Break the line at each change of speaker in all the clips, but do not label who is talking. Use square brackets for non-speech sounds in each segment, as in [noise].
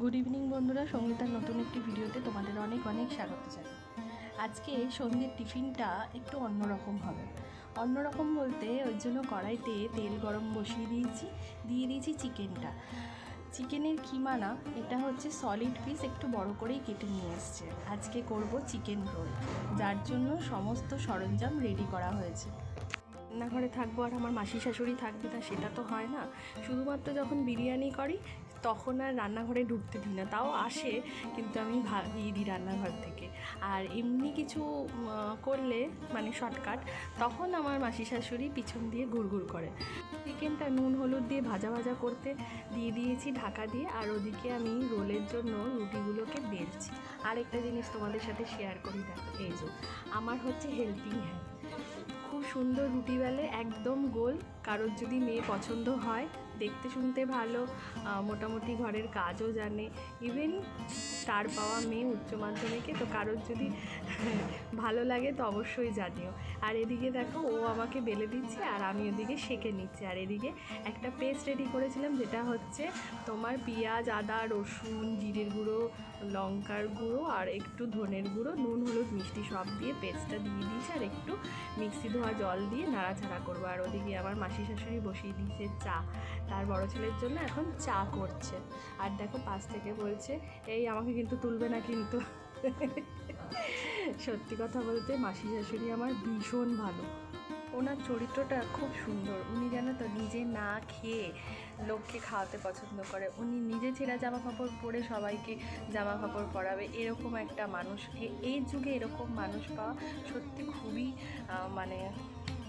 Good evening বন্ধুরা। সঙ্গীতার নতুন একটি ভিডিওতে তোমাদের অনেক অনেক স্বাগত জানাই। আজকে সন্ধ্যের টিফিনটা একটু অন্যরকম হবে। অন্যরকম বলতে ওই জন্য কড়াইতে তেল গরম বসিয়ে দিয়েছি, দিয়ে দিয়েছি চিকেনটা। চিকেনের কিমা না, এটা হচ্ছে সলিড পিস একটু বড় করেই কেটে নিয়ে এসছে। আজকে করব চিকেন রোল, যার জন্য সমস্ত সরঞ্জাম রেডি করা হয়েছে। রান্নাঘরে থাকব আর আমার মাসি শাশুড়ি থাকবে না সেটা তো হয় না। শুধুমাত্র যখন বিরিয়ানি করি তখন আর রান্নাঘরে ঢুকতে দিই না, তাও আসে, কিন্তু আমি ভাবিয়ে দিই রান্নাঘর থেকে। আর এমনি কিছু করলে মানে শর্টকাট তখন আমার মাসি শাশুড়ি পিছন দিয়ে গুড়গুড় করে। চিকেনটা নুন, হলুদ দিয়ে ভাজা ভাজা করতে দিয়ে দিয়েছি ঢাকা দিয়ে, আর ওদিকে আমি রোলের জন্য রুটিগুলোকে বেলছি। আর একটা জিনিস তোমাদের সাথে শেয়ার করি, দেখো, এই যে, আমার হচ্ছে হেল্পিং হ্যান্ড খুব সুন্দর রুটি বেলে, একদম গোল, কারোর যদি মেয়ে পছন্দ হয় দেখতে শুনতে ভালো মোটামুটি ঘরের কাজও জানে। ইভেন স্টার পাওয়া মেয়ে উচ্চ মাধ্যমিকে, তো কারোর যদি [laughs] ভালো লাগে তো অবশ্যই জানিও। আর এদিকে দেখো, ও আমাকে বেলে দিচ্ছে আর আমি ওদিকে সেঁকে নিচ্ছি। আর এদিকে একটা পেস্ট রেডি করেছিলাম, যেটা হচ্ছে তোমার পেঁয়াজ, আদা, রসুন, জিরের গুঁড়ো, লঙ্কার গুঁড়ো আর একটু ধনের গুঁড়ো, নুন, হলুদ, মিষ্টি সব দিয়ে পেস্টটা দিয়ে দিয়েছি আর একটু মিক্সি ধোয়া জল দিয়ে নাড়াচাড়া করব। আর ওদিকে আমার মাসি শাশুড়ি বসিয়ে দিয়েছে চা। তার বড় ছেলের জন্য এখন চা করছে। আর দেখো পাশ থেকে বলছে, এই আমাকে কিন্তু তুলবে না কিন্তু। সত্যি কথা বলতে মাসি শাশুড়ি আমার ভীষণ ভালো। ওনার চরিত্রটা খুব সুন্দর। উনি জানো তো নিজে না খেয়ে লোককে খাওয়াতে পছন্দ করে। উনি নিজে ছেঁড়া জামা কাপড় পরে সবাইকে জামা কাপড় পরাবে এরকম একটা মানুষ এ- এই যুগে এরকম মানুষ পাওয়া সত্যি খুবই মানে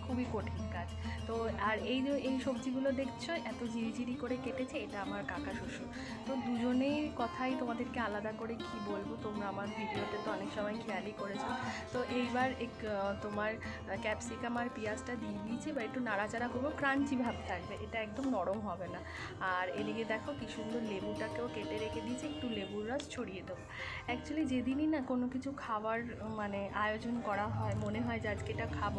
খুবই কঠিন কাজ। তো আর এই যে, এই সবজিগুলো দেখছ, এত ঝিরিঝিরি করে কেটেছে, এটা আমার কাকা শ্বশুর। তো দুজনেই কথাই তোমাদেরকে আলাদা করে কি বলব, তোমরা আমার ভিডিওতে তো অনেক সময় খেয়ালই করেছ। তো এইবার এক তোমার ক্যাপসিকাম আর পেঁয়াজটা দিয়ে দিয়েছি, এবার একটু নাড়াচাড়া করব, ক্রাঞ্চি ভাব থাকবে, এটা একদম নরম হবে না। আর এদিকে দেখো কি সুন্দর লেবুটাকেও কেটে রেখে দিয়েছি, একটু লেবুর রস ছড়িয়ে দেবো। অ্যাকচুয়ালি যেদিনই না কোনো কিছু খাবার মানে আয়োজন করা হয়, মনে হয় যে আজকে এটা খাব,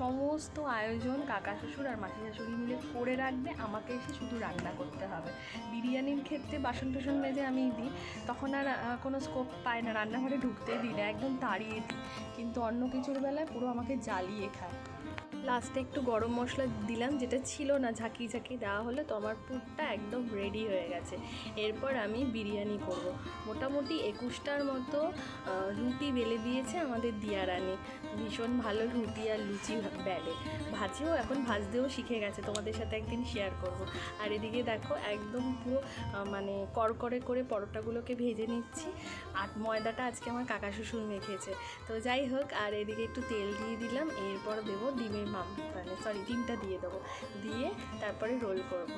সমস্ত আয়োজন কাকা শ্বশুর আর মাসি শাশুড়ি মিলে করে রাখবে, আমাকে এসে শুধু রান্না করতে হবে। বিরিয়ানির ক্ষেত্রে বাসন টাসন মেজে আমি দিই, তখন আর কোনো স্কোপ পায় না, রান্নাঘরে ঢুকতেই দিই না, একদম তাড়িয়ে দিই। কিন্তু অন্য কিছুর বেলায় পুরো আমাকে জ্বালিয়ে খায়। লাস্টে একটু গরম মশলা দিলাম, যেটা ছিল না, ঝাঁকি ঝাঁকি দেওয়া হলে, তো আমার পুরটা একদম রেডি হয়ে গেছে। এরপর আমি বিরিয়ানি করব। মোটামুটি একুশটার মতো রুটি বেলে দিয়েছে আমাদের দিয়ারানি। ভীষণ ভালো রুটি আর লুচি বেলে। ভাজেও এখন ভাজতেও শিখে গেছে, তোমাদের সাথে একদিন শেয়ার করব। আর এদিকে দেখো, একদম পুরো মানে করকরে করে পরোটাগুলোকে ভেজে নিচ্ছি। আর ময়দাটা আজকে আমার কাকা শ্বশুর মেখেছে। তো যাই হোক, আর এদিকে একটু তেল দিয়ে দিলাম, এরপর দেবো ডিমের মাম মানে সরি ডিমটা দিয়ে দেবো দিয়ে তারপরে রোল করব।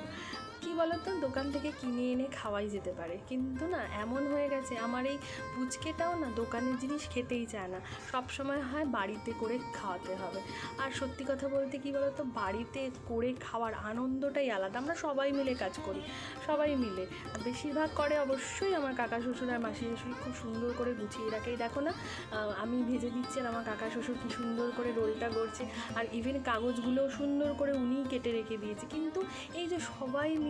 কি বলতো, দোকান থেকে কিনে এনে খাওয়াই যেতে পারে। কিন্তু না, এমন হয়ে গেছে, আমার এই পুচকেটাও না দোকানের জিনিস খেতেই চায় না। সব সময় হয় বাড়িতে করে খাওয়াতে হবে। আর সত্যি কথা বলতে কি বলতো, বাড়িতে করে খাওয়ার আনন্দটাই আলাদা। আমরা সবাই মিলে কাজ করি, সবাই মিলে। বেশিরভাগ করে অবশ্যই আমার কাকা শ্বশুর আর মাসি শ্বশুর খুব সুন্দর করে গুছিয়ে রাখে। দেখো না আমি ভেজে দিচ্ছি আর আমার কাকা শ্বশুর কি সুন্দর করে রোলটা করছে। আর ইভেন কাগজগুলোও সুন্দর করে উনিই কেটে রেখে দিয়েছে। কিন্তু এই যে সবাই মিলে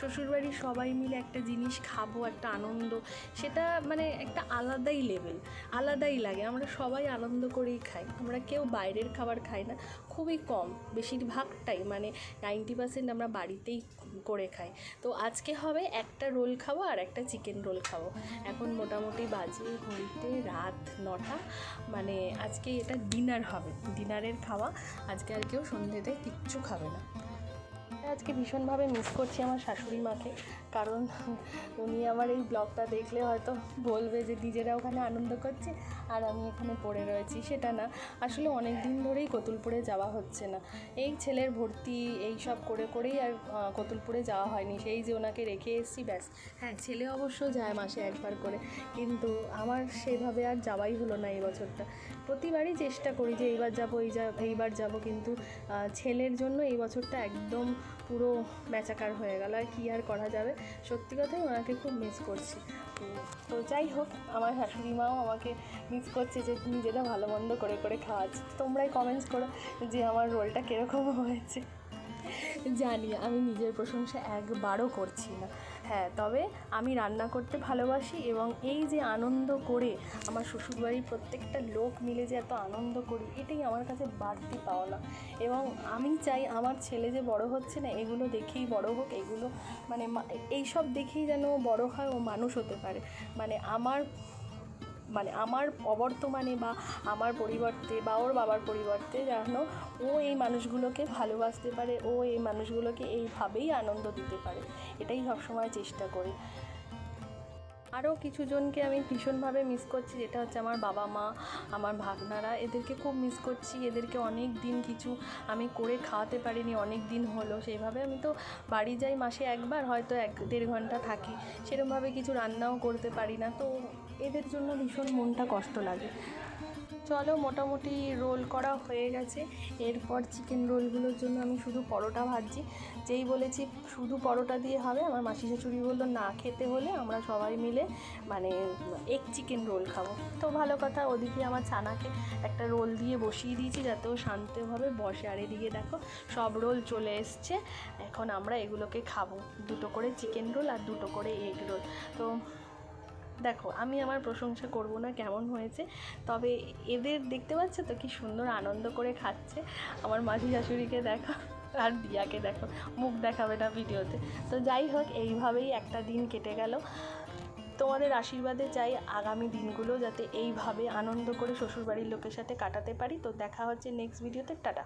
শ্বশুরবাড়ির সবাই মিলে একটা জিনিস খাব, একটা আনন্দ, সেটা মানে একটা আলাদাই লেভেল আলাদাই লাগে। আমরা সবাই আনন্দ করেই খাই। আমরা কেউ বাইরের খাবার খাই না, খুবই কম। বেশিরভাগটাই মানে নাইনটি পার্সেন্ট আমরা বাড়িতেই করে খাই। তো আজকে হবে একটা রোল খাব আর একটা চিকেন রোল খাব। এখন মোটামুটি বাজে ঘড়িতে রাত নটা। মানে আজকে এটা ডিনার হবে। ডিনারের খাওয়া আজকে আর কেউ সন্ধ্যেতে কিচ্ছু খাবে না। আজকে ভীষণভাবে মিস করছি আমার শাশুড়ি মাকে। কারণ উনি আমার এই ব্লগটা দেখলে হয়তো বলবে যে, নিজেরা ওখানে আনন্দ করছে আর আমি এখানে পড়ে রয়েছি। সেটা না। আসলে অনেক দিন ধরেই কতুলপুরে যাওয়া হচ্ছে না। এই ছেলের ভর্তি এই সব করে করেই আর কতুলপুরে যাওয়া হয়নি। সেই যে ওনাকে রেখে এসেছি, ব্যাস। হ্যাঁ ছেলে অবশ্য যায় মাসে একবার করে। কিন্তু আমার সেভাবে আর যাওয়াই হলো না এই বছরটা। প্রতিবারই চেষ্টা করি যে, এইবার যাব, এই যা, এইবার যাব। কিন্তু ছেলের জন্য এই বছরটা একদম পুরো বেচাকার হয়ে গেল, আর কী আর করা যাবে? সত্যি কথাই ওনাকে খুব মিস করছি। তো যাই হোক, আমার শাশুড়ি মাও আমাকে মিস করছে যে নিজেরা ভালো মন্দ করে করে খাওয়াচ্ছে। তোমরাই কমেন্টস করো যে আমার রোলটা কীরকম হয়েছে। জানি, আমি নিজের প্রশংসা একবারও করছি না। হ্যাঁ তবে আমি রান্না করতে ভালোবাসি এবং এই যে আনন্দ করে আমার শ্বশুরবাড়ির প্রত্যেকটা লোক মিলে যে এত আনন্দ করি, এটাই আমার কাছে বাড়তি পাওনা। এবং আমি চাই আমার ছেলে যে বড় হচ্ছে না, এগুলো দেখেই বড় হোক, এগুলো মানে এইসব দেখেই যেন বড় হয় ও মানুষ হতে পারে। মানে আমার মানে আমার অবর্তমানে বা আমার পরিবর্তে বা ওর বাবার পরিবর্তে যেন ও এই মানুষগুলোকে ভালোবাসতে পারে, ও এই মানুষগুলোকে এইভাবেই আনন্দ দিতে পারে। এটাই সবসময় চেষ্টা করি। আরও কিছু জনকে আমি ভীষণভাবে মিস করছি, যেটা হচ্ছে আমার বাবা মা, আমার ভাগনারা। এদেরকে খুব মিস করছি, এদেরকে অনেক দিন কিছু আমি করে খাওয়াতে পারিনি, অনেক দিন হলো। সেইভাবে আমি তো বাড়ি যাই মাসে একবার, হয়তো এক দেড় ঘণ্টা থাকি। সেরকমভাবে কিছু রান্নাও করতে পারি না। তো এদের জন্য ভীষণ মনটা কষ্ট লাগে। চলো মোটামুটি রোল করা হয়ে গেছে। এরপর চিকেন রোলগুলোর জন্য আমি শুধু পরোটা ভাজছি। যেই বলেছি শুধু পরোটা দিয়ে হবে, আমার মাসি শাশুড়ি বলল, না খেতে হলে আমরা সবাই মিলে মানে এগ চিকেন রোল খাব। তো ভালো কথা, ওদিকে আমার ছানাকে একটা রোল দিয়ে বসিয়ে দিয়েছি যাতে ও শান্তভাবে বসে। আর এদিকে দেখো, সব রোল চলে এসছে। এখন আমরা এগুলোকে খাব। দুটো করে চিকেন রোল আর দুটো করে এগ রোল তো দেখো, আমি আমার প্রশংসা করব না কেমন হয়েছে, তবে এদের দেখতে পাচ্ছ তো কি সুন্দর আনন্দ করে খাচ্ছে। আমার মাঝি শাশুড়িকে দেখো আর দিয়াকে দেখো, মুখ দেখাবে না ভিডিওতে। তো যাই হোক, এইভাবেই একটা দিন কেটে গেল। তোমাদের আশীর্বাদে চাই আগামী দিনগুলো যাতে এইভাবে আনন্দ করে শ্বশুরবাড়ির লোকের সাথে কাটাতে পারি। তো দেখা হচ্ছে নেক্সট ভিডিওতে টাটা।